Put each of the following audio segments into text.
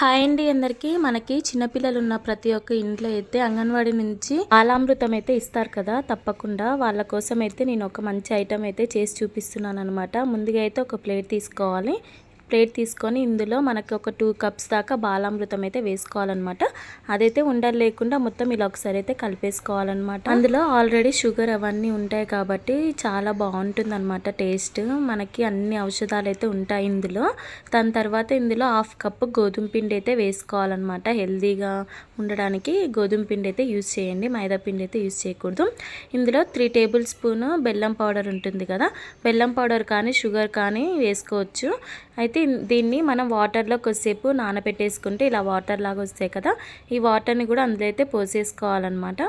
Hi అండి అందరికీ. మనకి చిన్నపిల్లలు ఉన్న ప్రతి ఒక్క ఇంట్లో అయితే అంగన్వాడీ నుంచి బాలామృతం అయితే ఇస్తారు కదా. తప్పకుండా వాళ్ళ కోసం అయితే నేను ఒక మంచి ఐటమ్ అయితే చేసి చూపిస్తున్నాను అనమాట ముందుగా అయితే ఒక ప్లేట్ తీసుకోవాలి. ప్లేట్ తీసుకొని ఇందులో మనకు ఒక టూ కప్స్ దాకా బాలామృతం అయితే వేసుకోవాలన్నమాట. అదైతే ఉండలు లేకుండా మొత్తం ఇలా ఒకసారి అయితే కలిపేసుకోవాలన్నమాట. అందులో ఆల్రెడీ షుగర్ అవన్నీ ఉంటాయి కాబట్టి చాలా బాగుంటుంది అనమాట టేస్ట్. మనకి అన్ని ఔషధాలు అయితే ఉంటాయి ఇందులో. దాని తర్వాత ఇందులో హాఫ్ కప్ గోధుమ పిండి అయితే వేసుకోవాలన్నమాట. హెల్దీగా ఉండడానికి గోధుమ పిండి అయితే యూజ్ చేయండి. మైదా పిండి అయితే యూజ్ చేయకూడదు. ఇందులో త్రీ టేబుల్ స్పూన్ బెల్లం పౌడర్ ఉంటుంది కదా. బెల్లం పౌడర్ కానీ షుగర్ కానీ వేసుకోవచ్చు. అయితే దీన్ని మనం వాటర్లో కొద్దిసేపు నానబెట్టేసుకుంటే ఇలా వాటర్ లాగా వస్తాయి కదా ఈ వాటర్ని కూడా అందులో అయితే పోసేసుకోవాలన్నమాట.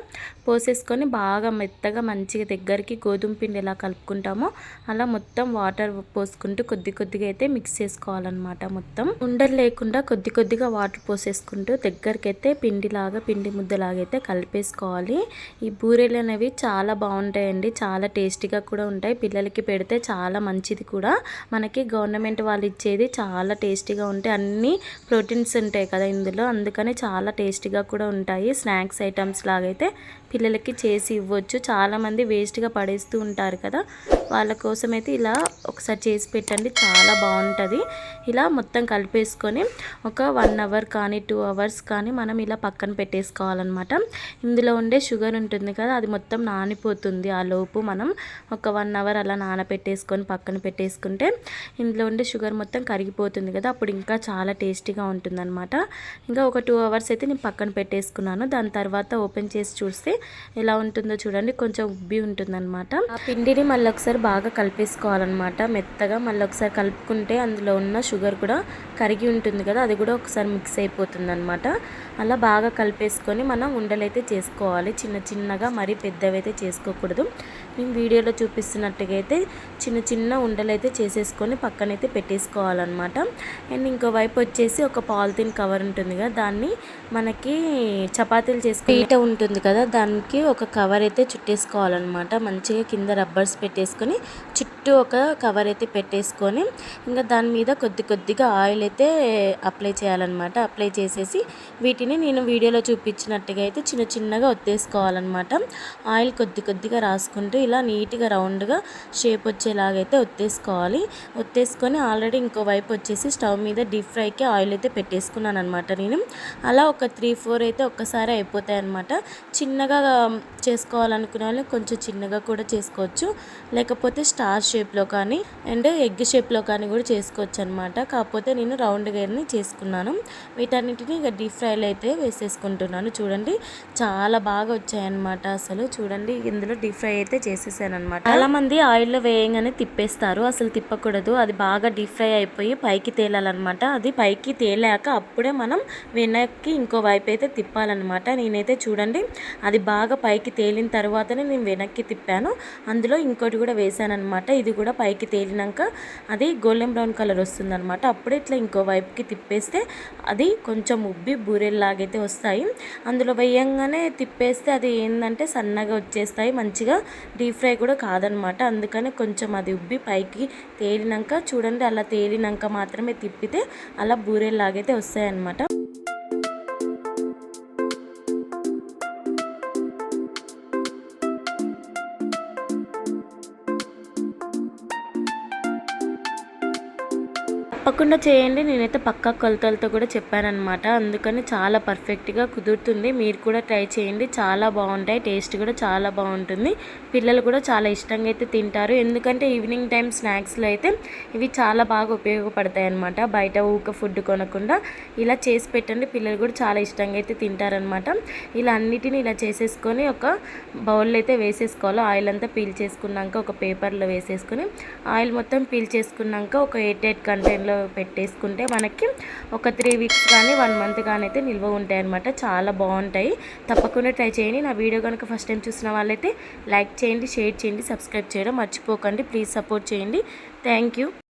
పోసేసుకొని బాగా మెత్తగా మంచిగా దగ్గరికి గోధుమ పిండి ఎలా కలుపుకుంటామో అలా మొత్తం వాటర్ పోసుకుంటూ కొద్ది కొద్దిగా అయితే మిక్స్ చేసుకోవాలన్నమాట మొత్తం. ఉండలు లేకుండా కొద్ది కొద్దిగా వాటర్ పోసేసుకుంటూ దగ్గరికి అయితే పిండిలాగా పిండి ముద్దలాగా అయితే కలిపేసుకోవాలి. ఈ బూరెలు అనేవి చాలా బాగుంటాయండి చాలా టేస్టీగా కూడా ఉంటాయి. పిల్లలకి పెడితే చాలా మంచిది కూడా. మనకి గవర్నమెంట్ వాళ్ళు ఇచ్చేది ఇది చాలా టేస్టీగా ఉంటాయి అన్నీ ప్రోటీన్స్ ఉంటాయి కదా ఇందులో. అందుకని చాలా టేస్టీగా కూడా ఉంటాయి. స్నాక్స్ ఐటమ్స్ లాగైతే పిల్లలకి చేసి ఇవ్వచ్చు. చాలామంది వేస్ట్గా పడేస్తూ ఉంటారు కదా. వాళ్ళ కోసం అయితే ఇలా ఒకసారి చేసి పెట్టండి. చాలా బాగుంటుంది. ఇలా మొత్తం కలిపేసుకొని ఒక వన్ అవర్ కానీ టూ అవర్స్ కానీ మనం ఇలా పక్కన పెట్టేసుకోవాలన్నమాట. ఇందులో ఉండే షుగర్ ఉంటుంది కదా అది మొత్తం నానిపోతుంది. ఆ లోపు మనం ఒక వన్ అవర్ అలా నానపెట్టేసుకొని పక్కన పెట్టేసుకుంటే ఇందులో ఉండే షుగర్ మొత్తం కరిగిపోతుంది కదా అప్పుడు ఇంకా చాలా టేస్టీగా ఉంటుందన్నమాట. ఇంకా ఒక టూ అవర్స్ అయితే నేను పక్కన పెట్టేసుకున్నాను. దాని తర్వాత ఓపెన్ చేసి చూస్తే ఎలా ఉంటుందో చూడండి. కొంచెం ఉబ్బి ఉంటుందన్నమాట. ఆ పిండిని మళ్ళీ ఒకసారి బాగా కలిపేసుకోవాలన్నమాట. మెత్తగా మళ్ళీ ఒకసారి కలుపుకుంటే అందులో ఉన్న షుగర్ కూడా కరిగి ఉంటుంది కదా అది కూడా ఒకసారి మిక్స్ అయిపోతుంది అనమాట అలా బాగా కలిపేసుకొని మనం ఉండలైతే చేసుకోవాలి. చిన్న చిన్నగా మరీ పెద్దవి అయితే చేసుకోకూడదు. నేను వీడియోలో చూపిస్తున్నట్టుగా అయితే చిన్న చిన్న ఉండలు అయితే చేసేసుకొని పక్కనైతే పెట్టేసుకోవాలన్నమాట. అండ్ ఇంకో వైపు వచ్చేసి ఒక పాలిథిన్ కవర్ ఉంటుంది కదా దాన్ని మనకి చపాతీలు చేసుకుని పీట ఉంటుంది కదా దానికి ఒక కవర్ అయితే చుట్టేసుకోవాలన్నమాట. మంచిగా కింద రబ్బర్స్ పెట్టేసుకొని చుట్టూ ఒక కవర్ అయితే పెట్టేసుకొని ఇంకా దాని మీద కొద్ది కొద్దిగా ఆయిల్ అయితే అప్లై చేయాలన్నమాట. అప్లై చేసేసి వీటిని నేను వీడియోలో చూపించినట్టుగా అయితే చిన్న చిన్నగా ఒత్తేసుకోవాలన్నమాట. ఆయిల్ కొద్ది కొద్దిగా రాసుకుంటూ ఇలా నీట్గా రౌండ్గా షేప్ వచ్చేలాగైతే ఒత్తేసుకోవాలి. ఒత్తేసుకొని ఆల్రెడీ ఇంకో వైపు వచ్చేసి స్టవ్ మీద డీప్ ఫ్రైకి ఆయిల్ అయితే పెట్టేసుకున్నాను అనమాట నేను. అలా ఒక త్రీ ఫోర్ అయితే ఒక్కసారి అయిపోతాయి అనమాట చిన్నగా చేసుకోవాలనుకునే వాళ్ళు కొంచెం చిన్నగా కూడా చేసుకోవచ్చు. లేకపోతే స్టార్ షేప్లో కానీ అండ్ ఎగ్ షేప్లో కానీ కూడా చేసుకోవచ్చు అనమాట కాకపోతే నేను రౌండ్ గేర్ని చేసుకున్నాను. వీటన్నిటిని ఇక డీప్ ఫ్రైలో అయితే వేసేసుకుంటున్నాను. చూడండి చాలా బాగా వచ్చాయన్నమాట అసలు. చూడండి ఇందులో డీప్ ఫ్రై అయితే చేసేసాను అనమాట చాలా మంది ఆయిల్లో వేయంగానే తిప్పేస్తారు. అసలు తిప్పకూడదు. అది బాగా డీప్ ఫ్రై అయిపోయి పైకి తేలాలన్నమాట. అది పైకి తేలాక అప్పుడే మనం వెనక్కి ఇంకో వైపు అయితే తిప్పాలన్నమాట. నేనైతే చూడండి అది బాగా పైకి తేలిన తర్వాతనే నేను వెనక్కి తిప్పాను. అందులో ఇంకోటి కూడా వేసాను అనమాట ఇది కూడా పైకి తేలినాక అది గోల్డెన్ బ్రౌన్ కలర్ వస్తుందన్నమాట. అప్పుడే ఇట్లా ఇంకో వైపుకి తిప్పేస్తే అది కొంచెం ఉబ్బి బూరెల్లాగైతే వస్తాయి. అందులో వేయంగానే తిప్పేస్తే అది ఏంటంటే సన్నగా వచ్చేస్తాయి. మంచిగా డీప్ ఫ్రై కూడా కాదనమాట. అందుకని కొంచెం అది ఉబ్బి పైకి తేలినాక చూడండి అలా తేలినాక మాత్రమే తిప్పితే అలా బూరెల్లాగైతే వస్తాయన్నమాట. తప్పకుండా చేయండి. నేనైతే పక్కా కొలతలతో కూడా చెప్పానమాట అందుకని చాలా పర్ఫెక్ట్గా కుదురుతుంది. మీరు కూడా ట్రై చేయండి. చాలా బాగుంటాయి. టేస్ట్ కూడా చాలా బాగుంటుంది. పిల్లలు కూడా చాలా ఇష్టంగా అయితే తింటారు. ఎందుకంటే ఈవినింగ్ టైం స్నాక్స్లో అయితే ఇవి చాలా బాగా ఉపయోగపడతాయి అనమాట బయట ఊక ఫుడ్ కొనకుండా ఇలా చేసి పెట్టండి. పిల్లలు కూడా చాలా ఇష్టంగా అయితే తింటారనమాట ఇలా అన్నిటిని ఇలా చేసేసుకొని ఒక బౌల్లో అయితే వేసేసుకోవాలి. ఆయిల్ అంతా పీల్ చేసుకున్నాక ఒక పేపర్లో వేసేసుకొని ఆయిల్ మొత్తం పీల్ చేసుకున్నాక ఒక ఎయిట్ ఎయిట్ కంటైన్లో పెట్టేసుకుంటే మనకి ఒక త్రీ వీక్స్ కానీ వన్ మంత్ కానీ అయితే నిల్వ ఉంటాయి అనమాట చాలా బాగుంటాయి. తప్పకుండా ట్రై చేయండి. నా వీడియో కనుక ఫస్ట్ టైం చూసిన వాళ్ళైతే లైక్ చేయండి షేర్ చేయండి సబ్స్క్రైబ్ చేయడం మర్చిపోకండి. ప్లీజ్ సపోర్ట్ చేయండి. Thank you.